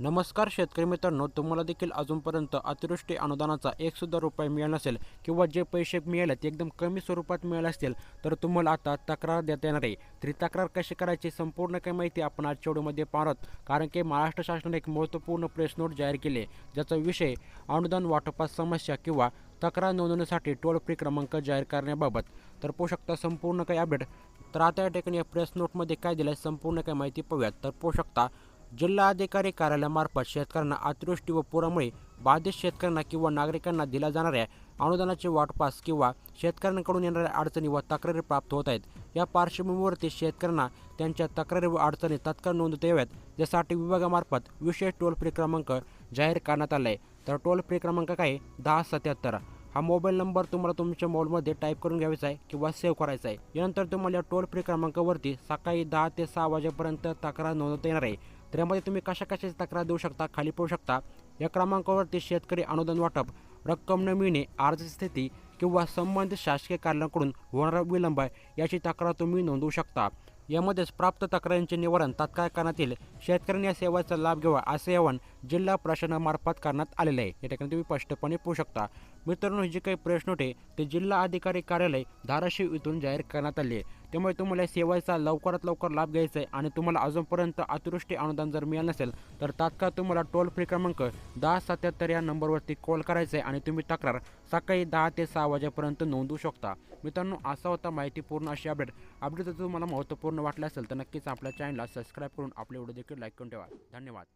नमस्कार शेतकरी मित्रांनो तुम्हाला देखील अजूनपर्यंत अतिवृष्टी अनुदानाचा एकसुद्धा रुपये मिळाला नसेल किंवा जे पैसे मिळाले ते एकदम कमी स्वरूपात मिळाले असतील तर तुम्हाला आता तक्रार देता येणार आहे. तरी तक्रार कशी करायची संपूर्ण काही माहिती आपण आजच्या व्हिडिओमध्ये पाहणार कारण की महाराष्ट्र शासनाने एक महत्त्वपूर्ण प्रेस नोट जाहीर केली ज्याचा विषय अनुदान वाटपात समस्या किंवा तक्रार नोंदवण्यासाठी टोल फ्री क्रमांक जाहीर करण्याबाबत. तर पोषकता शकता संपूर्ण काही अपडेट तर आता या ठिकाणी या प्रेस नोटमध्ये काय दिलं आहे संपूर्ण काही माहिती पाहूयात. तर पोषकता शकता जिल्हा अधिकारी कार्यालयामार्फत शेतकऱ्यांना अतिवृष्टी व पुरामुळे बाधित शेतकऱ्यांना किंवा नागरिकांना दिल्या जाणाऱ्या अनुदानाचे वाटपास किंवा शेतकऱ्यांकडून येणाऱ्या अडचणी व तक्रारी प्राप्त होत आहेत. या पार्श्वभूमीवरती शेतकऱ्यांना त्यांच्या तक्रारी व अडचणी तत्काळ नोंदवता याव्यात यासाठी विभागामार्फत विशेष टोल फ्री क्रमांक जाहीर करण्यात आला आहे तर टोल फ्री क्रमांक काय? दहा सत्याहत्तर. हा मोबाईल नंबर तुम्हाला तुमच्या मोबाईलमध्ये टाईप करून घ्यायचा आहे किंवा सेव्ह करायचा आहे. यानंतर तुम्हाला या टोल फ्री क्रमांकावरती सकाळी दहा ते सहा वाजेपर्यंत तक्रार नोंदवता येणार आहे. तर यामध्ये तुम्ही कशा कशाची तक्रार देऊ शकता खाली पाहू शकता? या क्रमांकावरती शेतकरी अनुदान वाटप रक्कम न मिळणे अर्जाची स्थिती किंवा संबंधित शासकीय कार्यालयाकडून होणारा विलंब याची तक्रार तुम्ही नोंदवू शकता. यामध्येच प्राप्त तक्रारींचे निवारण तात्काळ करण्यात येईल. शेतकऱ्यांनी या सेवाचा लाभ घ्यावा असे आवाहन जिल्हा प्रशासनामार्फत करण्यात आलेले आहे. या ठिकाणी तुम्ही स्पष्टपणे पाहू शकता. मित्रांनो हे जे काही प्रश्न होते ते जिल्हा अधिकारी कार्यालय धाराशिव इथून जाहीर करण्यात आले आहे. त्यामुळे तुम्हाला सेवाचा सेवेचा लवकरात लवकर लाभ घ्यायचा आहे आणि तुम्हाला अजूनपर्यंत अतिवृष्टी अनुदान जर मिळालं नसेल तर तात्काळ तुम्हाला टोल फ्री क्रमांक दहा सत्याहत्तर या नंबरवरती कॉल करायचा आहे आणि तुम्ही तक्रार सकाळी दहा ते सहा वाजेपर्यंत नोंदवू शकता. मित्रांनो असा होता माहितीपूर्ण अशी अपडेट. अपडेट जर तुम्हाला महत्त्वपूर्ण वाटलं असेल तर नक्कीच आपल्या चॅनलला सबस्क्राईब करून आपले व्हिडिओ देखील लाईक करून ठेवा. धन्यवाद.